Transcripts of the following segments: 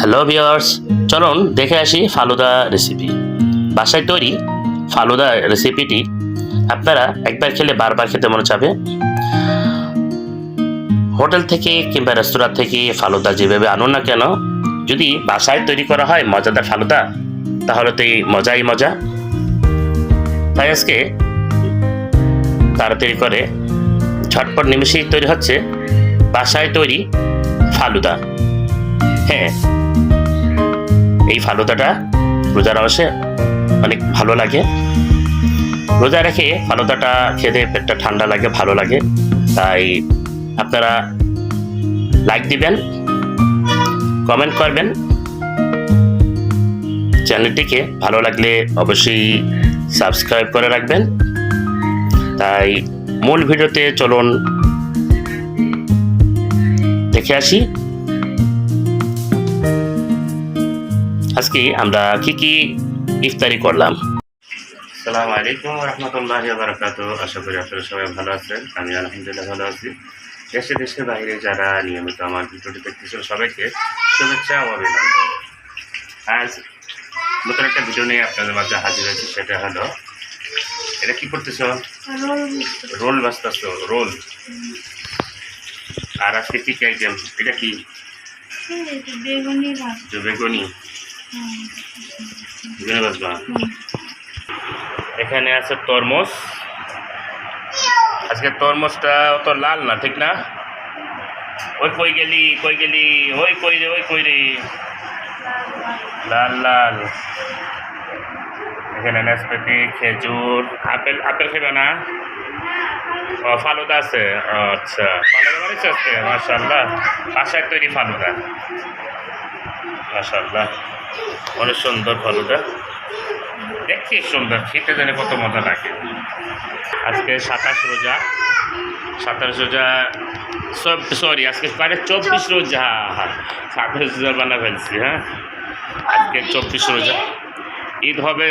Hello viewers চলুন দেখে আসি ফালুদা রেসিপি বাসায় তৈরি ফালুদা রেসিপিটি আপনারা একবার খেলে বারবার খেতে মনে চাবে। হোটেল থেকে কিংবা রেস্তোরাঁ থেকে ফালুদা যেভাবে আনুন না কেন, যদি বাসায় তৈরি করা হয় মজাদার ফালুদা, তাহলে তো এই মজাই মজা। তাই আজকে তাড়াতাড়ি করে ঝটপট নিমেষেই তৈরি হচ্ছে বাসায় তৈরি ফালুদা। হ্যাঁ এই ফালুদাটা রোজার অবশ্যই অনেক ভালো লাগে। রোজা রেখে ফালুদাটা খেতে পেটটা ঠান্ডা লাগে, ভালো লাগে। তাই আপনারা লাইক দিবেন কমেন্ট করবেন। চ্যানেলটিকে ভালো লাগলে অবশ্যই সাবস্ক্রাইব করে রাখবেন। তাই মূল ভিডিওতে চলুন, দেখে আসি। আজকে আমরা কি কি ইফতারি করলাম? আসসালামু আলাইকুম রহমতুল্লাহ বারকাত আশা করি আপনারা সবাই ভালো আছেন। আমি আলহামদুলিল্লাহ ভালো আছি। দেশে দেশে বাইরে যারা নিয়মিত আমার ভিডিওটি দেখতেছেন সবাইকে শুভেচ্ছা ও অভিনন্দন। আজ নতুন একটা ভিডিও নিয়ে আপনাদের মাঝে হাজির হয়েছি সেটা হলো এটা কি করতেছো? রোল বাস্তাছো রোল আর আজকে কি কি আইটেম এটা কি? বেগুনি। এখানে আছে তরমুজ। আজকে তরমুজটা অত লাল না, ঠিক না? ওই কই গেলি কই গেলি? ওই কই রে, ওই কই রে? লাল লাল। এখানে নাশপাতি খেজুর, আপেল আপেল খেবে না? ও, ফালুদা আছে। আচ্ছা। ফালুদা বানিয়েছে আজকে মাশাল্লাহ বাসায় তৈরি ফালুদা। মাশাল্লাহ অনেক সুন্দর ফালুদা দেখছি সুন্দর খেতে জানে কত মজা লাগে। আজকে সাতাশ রোজা। সাতাশ রোজা সব সরি আজকে পারে চব্বিশ রোজা। সাতাশ রোজা বানা ফেলছি হ্যাঁ? আজকে চব্বিশ রোজা। ঈদ হবে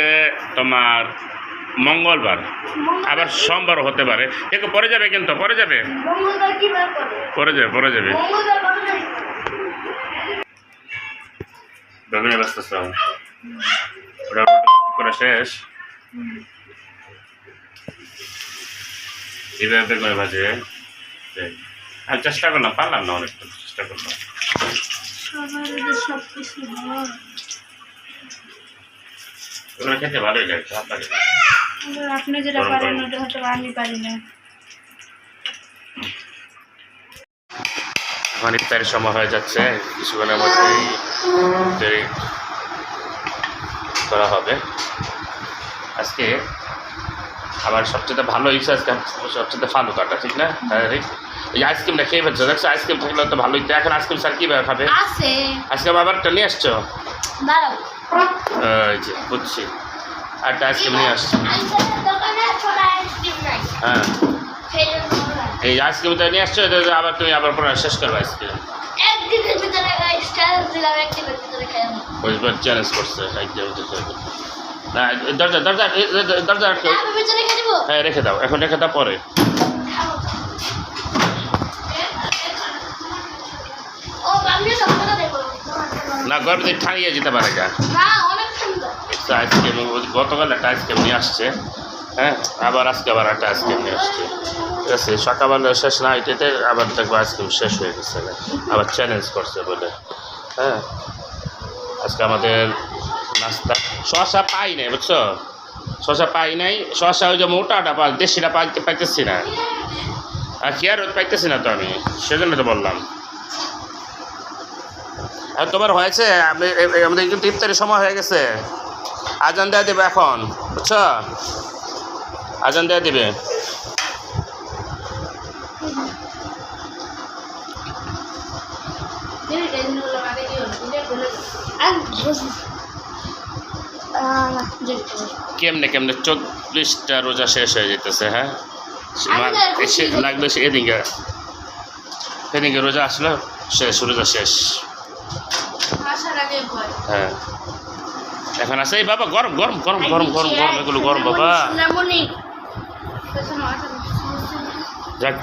তোমার মঙ্গলবার। আবার সোমবার হতে পারে। দেখো পরে যাবে কিন্তু পরে যাবে। পরে যাবে পরে যাবে। বেগুনি ব্যস্ত ওটা করে শেষ। এইভাবে বেগুনি ভাজে। আমি চেষ্টা করলাম পারলাম না অনেকটা চেষ্টা করলাম। খেতে ভালোই লাগে আপনি যেটা পারেন ওটা হয়তো আমি পারি না। এখন ইফতারের সময় হয়ে যাচ্ছে কিছুক্ষণের মধ্যেই ইফতারি করা হবে। আজকে আমার সবচেয়ে ভালো ইচ্ছা আজকে সবচেয়ে ফালু কাটা ঠিক না? হ্যাঁ রে এই আইসক্রিমটা খেয়ে ফেলছো দেখছ আইসক্রিম থাকলে তো ভালোই। তো এখন আইসক্রিম স্যার কীভাবে খাবে? আছে। আজকে আবার একটা নিয়ে আসছো? বুঝছি। একটা আইসক্রিম নিয়ে আসছো দোকানে ছোট আইসক্রিম নাই হ্যাঁ সেই এই আইসক্রিমটা নিয়ে আসছো আবার তুমি আবার পুরো শেষ করবে আইসক্রিম একদিনের ভিতরে স্টাইল দিলাম একদিনের ভিতরে খাই ওইবার চ্যালেঞ্জ করছে না দরজা দরজা দরজা আটকে দেবো হ্যাঁ রেখে দাও এখন রেখে দাও পরে। না দিয়ে ঠানিয়ে যেতে পারে গা। আইসক্রিম গতকাল একটা আইসক্রিম নিয়ে আসছে। হ্যাঁ আবার আজকে আবার একটা আইসক্রিম নিয়ে আসছে। ঠিক আছে, সকালবেলা শেষ না, এটাতে আবার দেখব আইসক্রিম শেষ হয়ে গেছে আবার চ্যালেঞ্জ করছে বলে। হ্যাঁ আজকে আমাদের নাস্তা শশা পাই নাই, বুঝছ? শশা পাই নাই শশা ওই যে মোটাটা পা দেশিটা পাইতে পাইতেছি না। আর কি আর পাইতেছি না তো আমি, সেজন্য তো বললাম। আর তোমার হয়েছে আমাদের কিন্তু ইফতারের সময় হয়ে গেছে। আজান দেওয়া দেবে এখন, বুঝছ? আজান দেওয়া দেবে? কেমনে কেমনে? চব্বিশটা রোজা শেষ হয়ে যেতেছে হ্যাঁ? এসে সে এদিকে এদিকে রোজা আসলো শেষ রোজা শেষ। হ্যাঁ। এখন আছে এই বাবা গরম গরম গরম গরম গরম গরম এগুলো গরম বাবা। যাক,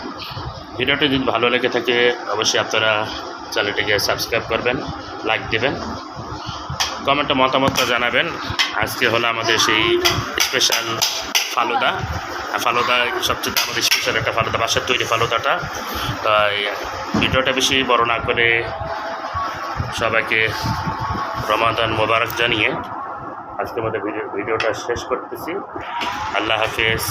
ভিডিওটি যদি ভালো লেগে থাকে, অবশ্যই আপনারা চ্যানেলটিকে সাবস্ক্রাইব করবেন, লাইক দেবেন, কমেন্টে মতামতটা জানাবেন। আজকে হলো আমাদের সেই স্পেশাল ফালুদা। ফালুদা সবচেয়ে আমাদের স্পেশাল একটা ফালুদা, বাসার তৈরি ফালুদাটা। তাই ভিডিওটা বেশি বড় না করে সবাইকে রমাদান মোবারক জানিয়ে আজকের ভিডিও ভিডিওটা শেষ করতেছি। আল্লাহ হাফেজ।